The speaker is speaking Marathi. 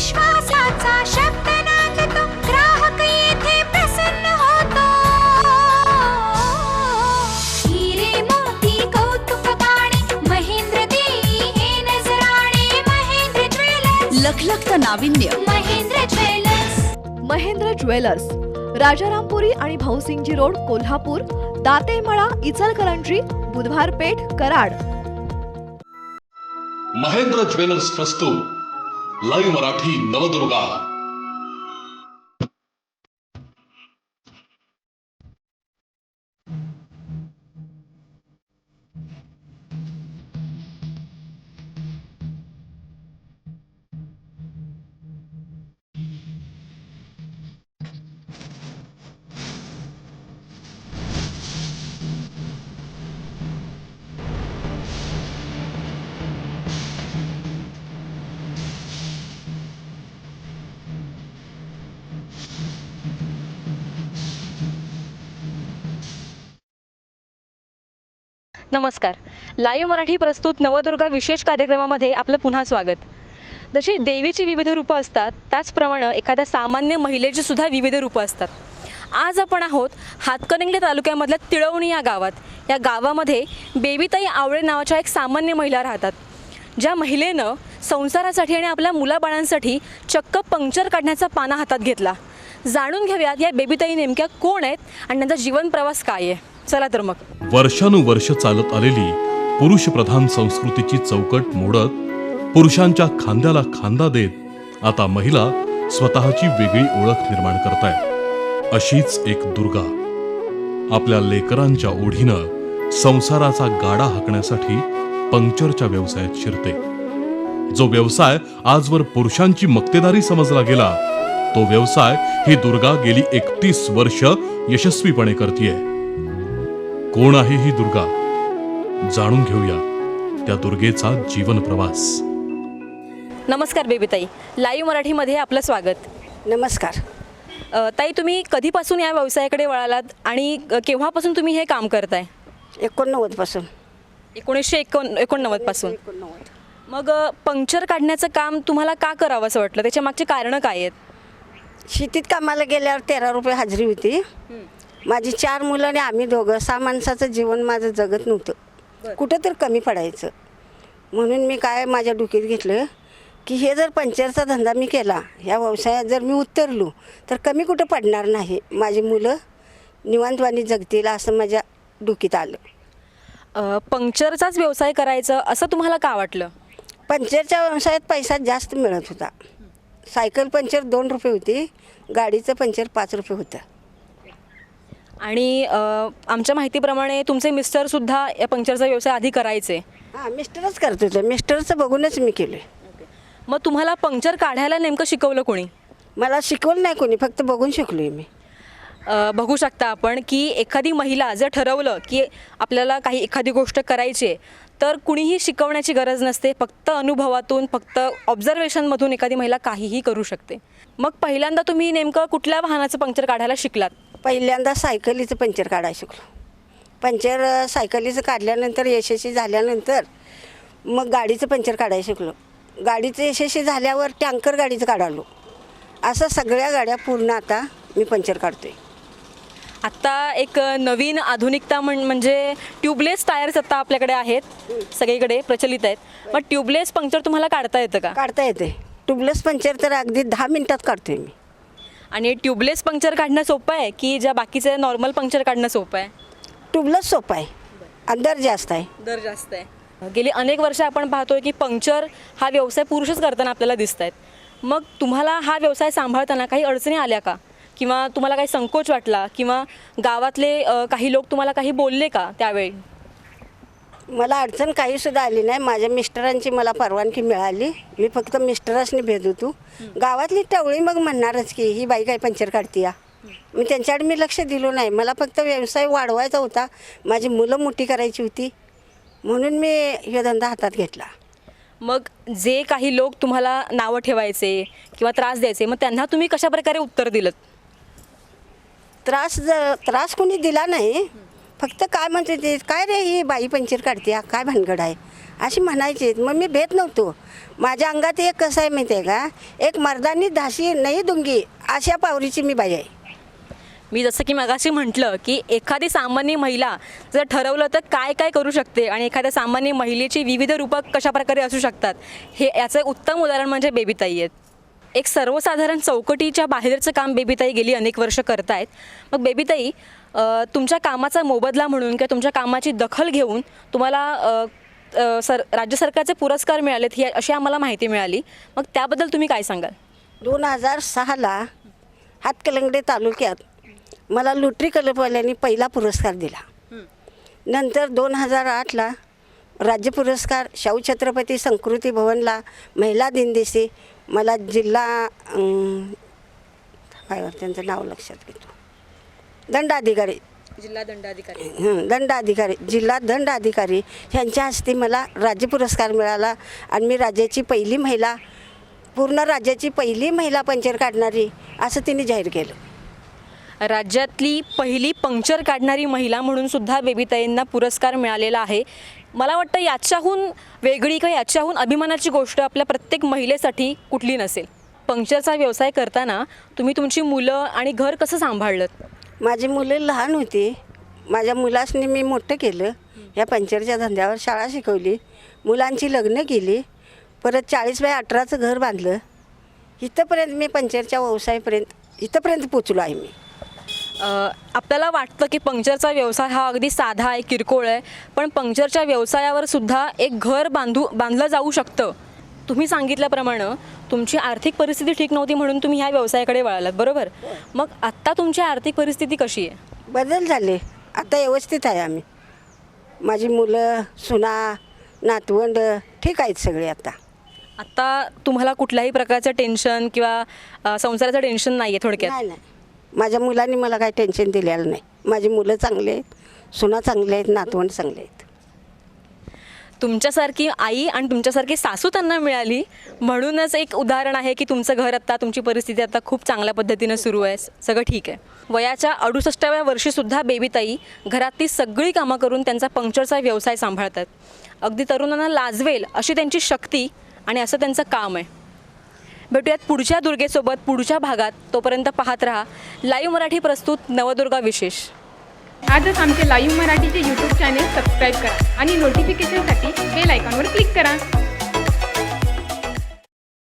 विश्वासाचा शब्द ग्राहक येथे प्रसन्न होतो. हिरे मोती कौतुक गाणे महेंद्र देई हे नजराणे महेंद्र ज्वेलर्स. लखलखत नाविन्य. महेंद्र ज्वेलर्स. महेंद्र ज्वेलर्स. राजारामपुरी आणि भाऊसिंगजी रोड कोल्हापूर. दातेमळा इचलकरंजी बुधवार पेठ कराड. महेंद्र ज्वेलर्स प्रस्तुत. लाईव्ह मराठी नवदुर्गा. नमस्कार. लाईव्ह मराठी प्रस्तुत नवदुर्गा विशेष कार्यक्रमामध्ये आपलं पुन्हा स्वागत. जशी देवीची विविध रूपं असतात त्याचप्रमाणे एखाद्या सामान्य महिलेची सुद्धा विविध रूपं असतात. आज आपण आहोत हातकणंगले तालुक्यामधल्या तिळवणी या गावात. या गावामध्ये बेबीताई आवळे नावाच्या एक सामान्य महिला राहतात. ज्या महिलेनं संसारासाठी आणि आपल्या मुलाबाळांसाठी चक्क पंक्चर काढण्याचा पाना हातात घेतला. जाणून घेऊयात या बेबीताई नेमक्या कोण आहेत आणि त्यांचा जीवन प्रवास काय आहे? चला तर मग. वर्षानुवर्ष चालत आलेली पुरुष प्रधान संस्कृतीची चौकट मोडत पुरुषांच्या खांद्याला खांदा देत आता महिला स्वतःची वेगळी ओळख निर्माण करतायत. अशीच एक दुर्गा आपल्या लेकरांच्या ओढीनं संसाराचा गाडा हाकण्यासाठी पंक्चरच्या व्यवसायात शिरते. जो व्यवसाय आजवर पुरुषांची मक्तेदारी समजला गेला तो व्यवसाय ही दुर्गा गेली एकतीस वर्ष यशस्वीपणे करतीये. कोण आहे ही दुर्गा जाणून घेऊया त्या दुर्गेचा जीवन प्रवास नमस्कार बेबीताई. लाईव्ह मराठीमध्ये आपलं स्वागत. नमस्कार. अ, ताई तुम्ही कधीपासून या व्यवसायाकडे वळालात आणि केव्हापासून तुम्ही हे काम करताय? एकोणनव्वदपासून एकोणीसशे एकोण एकोणनव्वदपासून मग अ, पंक्चर काढण्याचं काम तुम्हाला का करावं असं वाटलं? त्याच्या मागची कारणं काय आहेत? शेतीत कामाला गेल्यावर तेरा रुपये हजेरी होती. माझी चार मुलं आणि आम्ही दोघं सहा माणसाचं जीवन माझं जगत नव्हतं. कुठं तर कमी पडायचं. म्हणून मी काय माझ्या डोक्यात घेतलं की हे जर पंक्चरचा धंदा मी केला ह्या व्यवसायात जर मी उतरलो तर कमी कुठं पडणार नाही. माझी मुलं निवांतवाणी जगतील असं माझ्या डोक्यात आलं. पंक्चरचाच व्यवसाय करायचं असं तुम्हाला का वाटलं? पंक्चरच्या व्यवसायात पैसा जास्त मिळत होता. सायकल पंक्चर दोन रुपये होती गाडीचं पंक्चर पाच रुपये होतं. आणि अ, आमच्या माहितीप्रमाणे तुमचे मिस्टर सुद्धा या पंक्चरचा व्यवसाय आधी करायचे. हां मिस्टरच करत होतं. मिस्टरचं बघूनच मी केलं. मग तुम्हाला पंक्चर काढायला नेमकं शिकवलं कोणी? मला शिकवलं नाही कोणी फक्त बघून शिकलो मी. अ, बघू शकता आपण की एखादी महिला जर ठरवलं की आपल्याला काही एखादी गोष्ट करायची आहे तर कुणीही शिकवण्याची गरज नसते. फक्त अनुभवातून फक्त ऑब्झर्वेशनमधून एखादी महिला काहीही करू शकते. मग पहिल्यांदा तुम्ही नेमकं कुठल्या वाहनाचं पंक्चर काढायला शिकलात? पहिल्यांदा सायकलीचं पंक्चर काढायला शिकलो. पंक्चर अं, सायकलीचं काढल्यानंतर यशस्वी झाल्यानंतर मग गाडीचं पंक्चर काढायला शिकलो. गाडीचं यशस्वी झाल्यावर टँकर गाडीचं काढालो. असं सगळ्या गाड्या पूर्ण आता मी पंक्चर काढतोय. आत्ता एक नवीन आधुनिकता म्हण म्हणजे ट्यूबलेस टायर्स आता आपल्याकडे आहेत. सगळीकडे प्रचलित आहेत. मग ट्यूबलेस पंक्चर तुम्हाला काढता येतं का? काढता येते ट्यूबलेस पंक्चर तर अगदी दहा मिनिटात काढतोय मी. आणि ट्यूबलेस पंक्चर काढणं सोपं आहे की ज्या बाकीचे नॉर्मल पंक्चर काढणं सोपं आहे? ट्यूबलेस सोपं आहे. अंदर जास्त आहे. दर जास्त आहे. गेली अनेक वर्ष आपण पाहतोय की पंक्चर हा व्यवसाय पुरुषच करताना आपल्याला दिसत आहेत मग तुम्हाला हा व्यवसाय सांभाळताना काही अडचणी आल्या का? किंवा तुम्हाला काही संकोच वाटला? किंवा गावातले अ, काही लोक तुम्हाला काही बोलले का त्यावेळी? मला अडचण काही सुद्धा आली नाही. माझ्या मिस्टरांची मला परवानगी मिळाली. मी फक्त मिस्टरांनी भेद होतो गावातली टवळी मग म्हणणारच की ही बाई काय पंक्चर काढते या मी त्यांच्याकडे मी लक्ष दिलो नाही. मला फक्त व्यवसाय वाढवायचा होता. माझी मुलं मोठी करायची होती. म्हणून मी हे धंदा हातात घेतला. मग जे काही लोक तुम्हाला नावं ठेवायचे किंवा त्रास द्यायचे मग त्यांना तुम्ही कशाप्रकारे उत्तर दिलं त्रास ज त्रास कोणी दिला नाही. फक्त काय म्हणते ते काय रे ही बाई पंचर काढते काय भानगड आहे? अशी म्हणायची. मग मी भेट नव्हतो. माझ्या अंगात एक कसं आहे माहिती आहे का? एक मर्दानी धाशी नाही दुंगी अशा पावरीची मी बाई आहे. मी जसं की मगाशी म्हटलं की एखादी सामान्य महिला जर ठरवलं तर काय काय करू शकते आणि एखाद्या सामान्य महिलेची विविध रूपं कशा प्रकारे असू शकतात? हे याचं उत्तम उदाहरण म्हणजे बेबीताई आहेत. एक सर्वसाधारण चौकटीच्या बाहेरचं काम बेबीताई गेली अनेक वर्ष करतायत. मग बेबीताई तुमच्या कामाचा मोबदला म्हणून किंवा तुमच्या कामाची दखल घेऊन तुम्हाला सर राज्य सरकारचे पुरस्कार मिळालेत ही अशी आम्हाला माहिती मिळाली. मग त्याबद्दल तुम्ही काय सांगाल? दोन हजार सहाला हातकलंगडे तालुक्यात मला लुटरी कलपवाल्यांनी पहिला पुरस्कार दिला. नंतर दोन हजार आठला राज्य पुरस्कार शाहू छत्रपती संस्कृती भवनला महिला दिनदिवशी मला जिल्हा काय त्यांचं नाव लक्षात घेतो. दंडाधिकारी. जिल्हा दंडाधिकारी. दंडाधिकारी जिल्हा दंडाधिकारी यांच्या हस्ते मला राज्य पुरस्कार मिळाला आणि मी राज्याची पहिली महिला पूर्ण राज्याची पहिली महिला पंचर काढणारी असं तिने जाहीर केलं. राज्यातली पहिली पंक्चर काढणारी महिला म्हणून सुद्धा बेबीताईंना पुरस्कार मिळालेला आहे. मला वाटतं याच्याहून वेगळी किंवा याच्याहून अभिमानाची गोष्ट आपल्या प्रत्येक महिलेसाठी कुठली नसेल. पंक्चरचा व्यवसाय करताना तुम्ही तुमची मुलं आणि घर कसं सांभाळलं माझी मुलं लहान होती. माझ्या मुलासनी मी मोठं केलं. या पंक्चरच्या धंद्यावर शाळा शिकवली. मुलांची लग्न केली. परत चाळीस बाय अठराचं घर बांधलं. इथंपर्यंत मी पंचरच्या व्यवसायापर्यंत इथंपर्यंत पोचलो आहे मी. आपल्याला वाटतं की पंक्चरचा व्यवसाय हा अगदी साधा आहे किरकोळ आहे पण पंक्चरच्या व्यवसायावर सुद्धा एक घर बांधू बांधलं जाऊ शकतं. तुम्ही सांगितल्याप्रमाणे तुमची आर्थिक परिस्थिती ठीक नव्हती म्हणून तुम्ही ह्या व्यवसायाकडे वळालात बरोबर? मग आत्ता तुमची आर्थिक परिस्थिती कशी आहे? बदल झाले. आता व्यवस्थित आहे आम्ही. माझी मुलं सुना नातवंड ठीक आहेत सगळे आता. आत्ता तुम्हाला कुठल्याही प्रकारचं टेन्शन किंवा संसाराचं टेन्शन नाही आहे थोडक्यात नाही. माझ्या मुलांनी मला काही टेन्शन दिलेलं नाही. माझी मुलं चांगले आहेत सुना चांगले आहेत नातवंड चांगले आहेत. तुमच्यासारखी आई आणि तुमच्यासारखी सासू त्यांना मिळाली. म्हणूनच एक उदाहरण आहे की तुमचं घर आत्ता तुमची परिस्थिती आता खूप चांगल्या पद्धतीनं सुरू आहे. सगळं ठीक आहे. वयाच्या अडुसष्टाव्या वर्षीसुद्धा बेबीताई घरातली सगळी कामं करून त्यांचा पंक्चरचा व्यवसाय सांभाळतात. अगदी तरुणांना लाजवेल अशी त्यांची शक्ती आणि असं त्यांचं काम आहे. भेटूयात पुढच्या दुर्गेसोबत पुढच्या भागात. तोपर्यंत पाहत राहा. लाईव्ह मराठी प्रस्तुत नवदुर्गा विशेष. आजच आमचे लाईव्ह मराठीचे यूट्यूब चॅनेल सबस्क्राईब करा आणि नोटिफिकेशनसाठी बेल आयकॉनवर क्लिक करा.